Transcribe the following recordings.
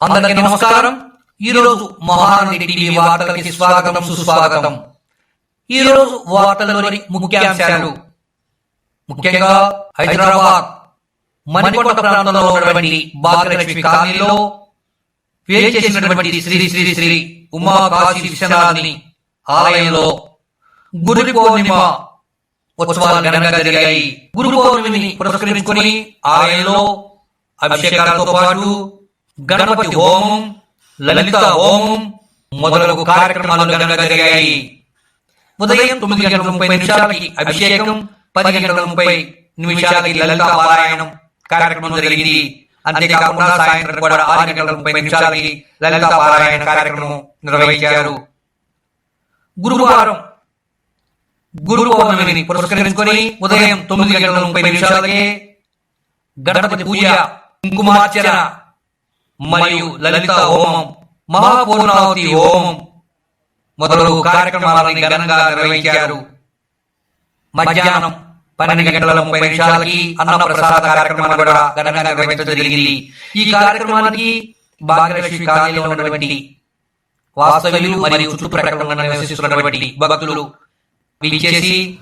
అందరికీ నమస్కారం. ఈ రోజు మహానది టీవీ వార్తలకి స్వాగతం సుస్వాగతం. ఈ రోజు వార్తలలోని ముఖ్యాంశాలు. ముఖ్యంగా హైదరాబాద్ మణికొండ ప్రాంతంలో ఉన్నటువంటి భాగ్యలక్ష్మి కాలనీలో వేచేసినటువంటి శ్రీ శ్రీ శ్రీ ఉమా కాశీ విశ్వనాథిని ఆలయంలో గురు పౌర్ణిమ ఉత్సవాలు ఘనంగా జరిగాయి. గురు పౌర్ణమిని పురస్కరించుకొని ఆలయంలో అభిషేకాలతో పాటు గణపతి హోమం లలిత హోమం మొదలగు కార్యక్రమాలు ఘనంగా జరిగాయి ఉదయం తొమ్మిది గంటల ముప్పై నిమిషాలకి అభిషేకం పది గంటల ముప్పై నిమిషాలకి లలిత పారాయణం కార్యక్రమం జరిగింది. అంతేకాకుండా సాయంత్రం కూడా ఆరు గంటల ముప్పై నిమిషాలకి లలిత పారాయణ కార్యక్రమం నిర్వహించారు. గురువారం గురు పౌర్ణమిని పురస్కరించుకొని ఉదయం తొమ్మిది గంటల ముప్పై నిమిషాలకి గణపతి పూజ కుంకుమార్చన మరియు లలిత హోమం మహాపూర్ణావతి హోమం మొదలు కార్యక్రమాలను ఘనంగా నిర్వహించారు. మధ్యాహ్నం పన్నెండు గంటల ముప్పై నిమిషాలకి అన్న ప్రసాద కార్యక్రమాన్ని కూడా ఘనంగా నిర్వహించడం జరిగింది. ఈ కార్యక్రమానికి భాగ్యలక్ష్మి కాలనీలో ఉన్నటువంటి వాస్తవ్యులు మరియు చుట్టుప్రక్కల నివసిస్తున్నటువంటి భక్తులు విచ్చేసి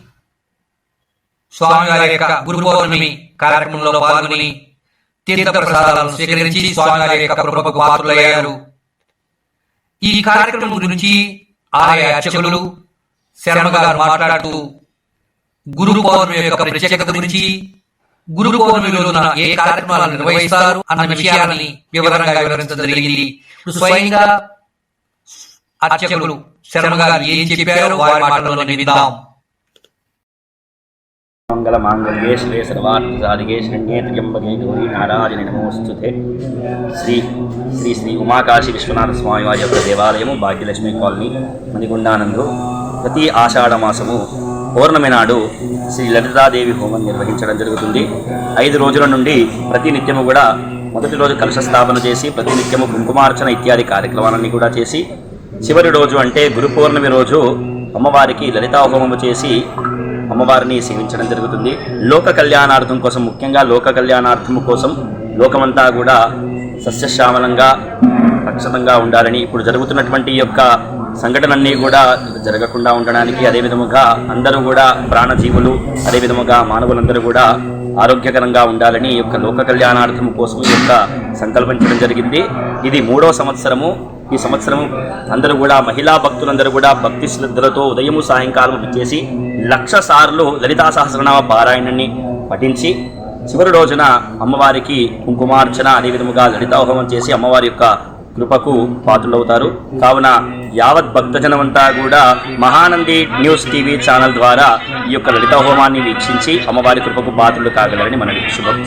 స్వామివారి యొక్క గురు పౌర్ణమి కార్యక్రమంలో పాల్గొని తీర్థ ప్రసాదాలను స్వీకరించి స్వామివారి యొక్క కృపకు పాత్రులయ్యారు. ఈ కార్యక్రమం గురించి ఆయా అర్చకులు శర్మ గారు మాట్లాడుతూ గురు పౌర్ణమి యొక్క ప్రత్యేకత గురించి గురు పౌర్ణమి రోజున ఏ కార్యక్రమాలను నిర్వహిస్తారు అన్న విషయాన్ని వివరంగా వివరించడం జరిగింది. స్వయంగా అర్చకులు శర్మ గారు ఏం చెప్పారో వారి మాటల్లో విందాం. మంగళమాంగళ్యే శ్రే సర్వార్థసాధికే శరణ్యే త్ర్యంబకే గౌరీ నారాయణ నమోస్తుతే శ్రీ శ్రీ శ్రీ ఉమాకాశి విశ్వనాథ స్వామి వారి యొక్క దేవాలయము భాగ్యలక్ష్మి కాలనీ మణిగుండానందు ప్రతి ఆషాఢ మాసము పౌర్ణమి నాడు శ్రీ లలితాదేవి హోమం నిర్వహించడం జరుగుతుంది. ఐదు రోజుల నుండి ప్రతి నిత్యము కూడా మొదటి రోజు కలుష స్థాపన చేసి ప్రతి నిత్యము కుంకుమార్చన ఇత్యాది కార్యక్రమాలన్నీ కూడా చేసి చివరి రోజు అంటే గురు పౌర్ణమి రోజు అమ్మవారికి లలితా హోమము చేసి అమ్మవారిని సేవించడం జరుగుతుంది. లోక కళ్యాణార్థం కోసం ముఖ్యంగా లోక కళ్యాణార్థం కోసం లోకమంతా కూడా సస్యశ్యామలంగా రక్షితంగా ఉండాలని ఇప్పుడు జరుగుతున్నటువంటి ఈ యొక్క సంఘటనన్నీ కూడా జరగకుండా ఉండడానికి అదే విధముగా అందరూ కూడా ప్రాణజీవులు అదే విధముగా మానవులందరూ కూడా ఆరోగ్యకరంగా ఉండాలని ఈ యొక్క లోక కళ్యాణార్థం కోసం ఈ యొక్క సంకల్పించడం జరిగింది. ఇది మూడో సంవత్సరము. ఈ సంవత్సరం అందరూ కూడా మహిళా భక్తులందరూ కూడా భక్తి శ్రద్ధలతో ఉదయము సాయంకాలం చేసి లక్ష సార్లు లలితా సహస్రనామ పారాయణాన్ని పఠించి చివరి రోజున అమ్మవారికి కుంకుమార్చన అదే విధముగా లలితాహోమం చేసి అమ్మవారి యొక్క కృపకు పాత్రులవుతారు. కావున యావత్ భక్తజనమంతా కూడా మహానంది న్యూస్ టీవీ ఛానల్ ద్వారా ఈ యొక్క లలిత హోమాన్ని వీక్షించి అమ్మవారి కృపకు పాత్రులు కాగలరని మనకి శుభం.